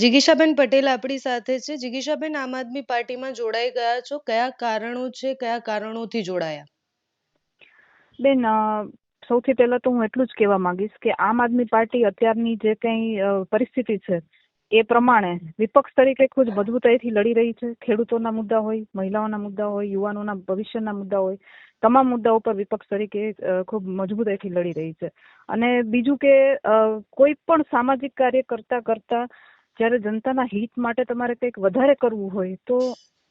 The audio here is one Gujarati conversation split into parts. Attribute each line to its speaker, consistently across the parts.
Speaker 1: જિગીશાબેન પટેલ આપણી સાથે છે. જિગીશાબેન, આમ આદમી પાર્ટીમાં જોડાઈ ગયા છો. કયા કારણો છે? કયા કારણોથી જોડાયા?
Speaker 2: બેન સૌથી પહેલા તો હું એટલું જ કહેવા માંગીશ કે આમ આદમી પાર્ટી અત્યારની જે કંઈ પરિસ્થિતિ છે, એ પ્રમાણે વિપક્ષ તરીકે ખૂબ મજબૂતાઈથી લડી રહી છે. ખેડૂતોના મુદ્દા હોય, મહિલાઓના મુદ્દા હોય, યુવાનોના ભવિષ્યના મુદ્દા હોય, તમામ મુદ્દાઓ પર વિપક્ષ તરીકે ખૂબ મજબૂતાઈથી લડી રહી છે. અને બીજું કે કોઈ પણ સામાજિક કાર્ય કરતા કરતા જ્યારે જનતાના હિત માટે તમારે કંઈક વધારે કરવું હોય તો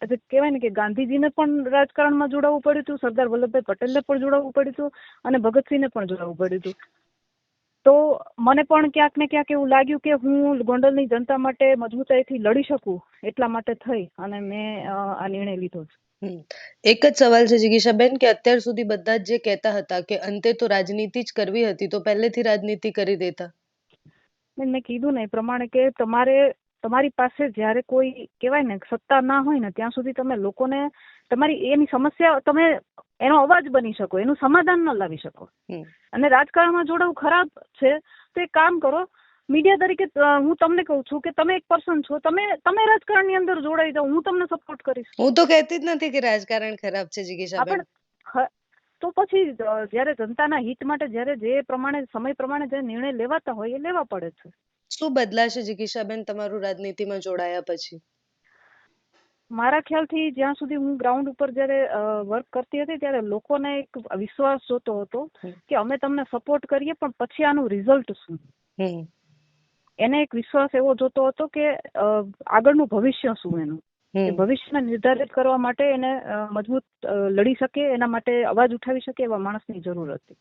Speaker 2: એટલે કહેવાય ને કે ગાંધીજીને પણ રાજકારણમાં જોડાવવું પડ્યું હતું, સરદાર વલ્લભભાઈ પટેલને પણ જોડાવવું પડ્યું હતું અને ભગતસિંહને પણ જોડાવવું પડ્યું હતું. તો મને પણ ક્યાંક ને ક્યાંક એવું લાગ્યું કે હું ગોંડલની જનતા માટે મજબૂતાઈથી લડી શકું, એટલા માટે થઈ અને મેં આ નિર્ણય લીધો છે.
Speaker 1: એક જ સવાલ છે જિગીશાબેન, કે અત્યાર સુધી બધા જ જે કહેતા હતા કે અંતે તો રાજનીતિ જ કરવી હતી, તો પહેલેથી રાજનીતિ કરી દેતા.
Speaker 2: મેં મેં કીધું ને એ પ્રમાણે કે તમારે તમારી પાસે જ્યારે કોઈ કહેવાય ને સત્તા ના હોય ને ત્યાં સુધી તમે લોકોને તમારી એની સમસ્યા તમે એનો અવાજ બની શકો એનું સમાધાન ન લાવી શકો. અને રાજકારણમાં જોડાવું ખરાબ છે તો એક કામ કરો મીડિયા તરીકે હું તમને કહું છું કે તમે એક પર્સન છો તમે તમે રાજકારણની અંદર જોડાઈ જાઓ હું તમને સપોર્ટ કરીશ.
Speaker 1: હું તો કહેતી જ નથી કે રાજકારણ ખરાબ છે
Speaker 2: પણ હ- તો પછી જયારે જનતાના હિત માટે જ્યારે જે પ્રમાણે સમય પ્રમાણે જે નિર્ણય લેવાતા હોય એ લેવા પડે છે.
Speaker 1: શું બદલાશે જિગીશાબેન તમારું રાજનીતિમાં જોડાયા પછી?
Speaker 2: મારા ખ્યાલથી જ્યાં સુધી હું ગ્રાઉન્ડ ઉપર જ્યારે વર્ક કરતી હતી ત્યારે લોકોને એક વિશ્વાસ જોતો હતો કે અમે તમને સપોર્ટ કરીએ પણ પછી આનું રિઝલ્ટ શું? એને એક વિશ્વાસ એવો જોતો હતો કે આગળનું ભવિષ્ય શું એનું? ભવિષ્યને નિર્ધારિત કરવા માટે એને મજબૂત લડી શકે એના માટે અવાજ ઉઠાવી શકે એવા માણસની જરૂર હતી.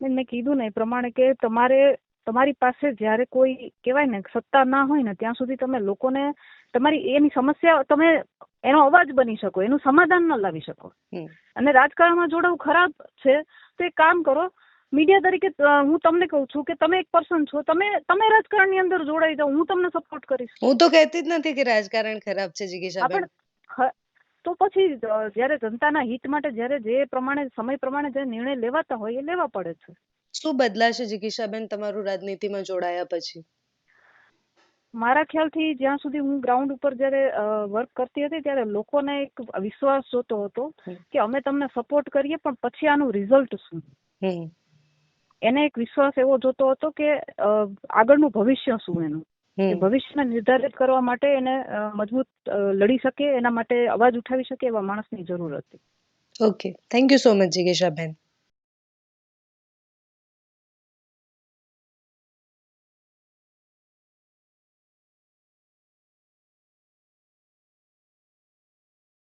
Speaker 2: મેં કીધું ને એ પ્રમાણે કે તમારે તમારી પાસે જ્યારે કોઈ કહેવાય ને સત્તા ના હોય ને ત્યાં સુધી તમે લોકોને તમારી એની સમસ્યા તમે એનો અવાજ બની શકો એનું સમાધાન ન લાવી શકો. અને રાજકારણમાં જોડાવું ખરાબ છે તો એક કામ કરો મીડિયા તરીકે હું તમને કહું છું કે તમે એક પર્સન છો તમે તમે રાજકારણની અંદર જોડાઈ જાઓ હું તમને સપોર્ટ કરીશ.
Speaker 1: હું તો કહેતી જ નથી કે રાજકારણ ખરાબ છે જિગીશાબેન
Speaker 2: તો પછી જ્યારે જનતાના હિત માટે જ્યારે જે પ્રમાણે સમય પ્રમાણે જે નિર્ણય લેવાતા હોય એ લેવા પડે છે.
Speaker 1: શું બદલાશે જિગીશાબેન તમારું રાજનીતિમાં જોડાયા પછી?
Speaker 2: મારા ખ્યાલથી જ્યાં સુધી હું ગ્રાઉન્ડ ઉપર જ્યારે વર્ક કરતી હતી ત્યારે લોકોને એક વિશ્વાસ જોતો હતો કે અમે તમને સપોર્ટ કરીએ પણ પછી આનું રિઝલ્ટ શું? એને એક વિશ્વાસ એવો જોતો હતો કે આગળનું ભવિષ્ય શું એનું? ભવિષ્યને નિર્ધારિત કરવા માટે એને મજબૂત લડી શકે એના માટે અવાજ ઉઠાવી શકે એવા માણસની જરૂર હતી.
Speaker 1: Okay. Thank you so much Jigishaben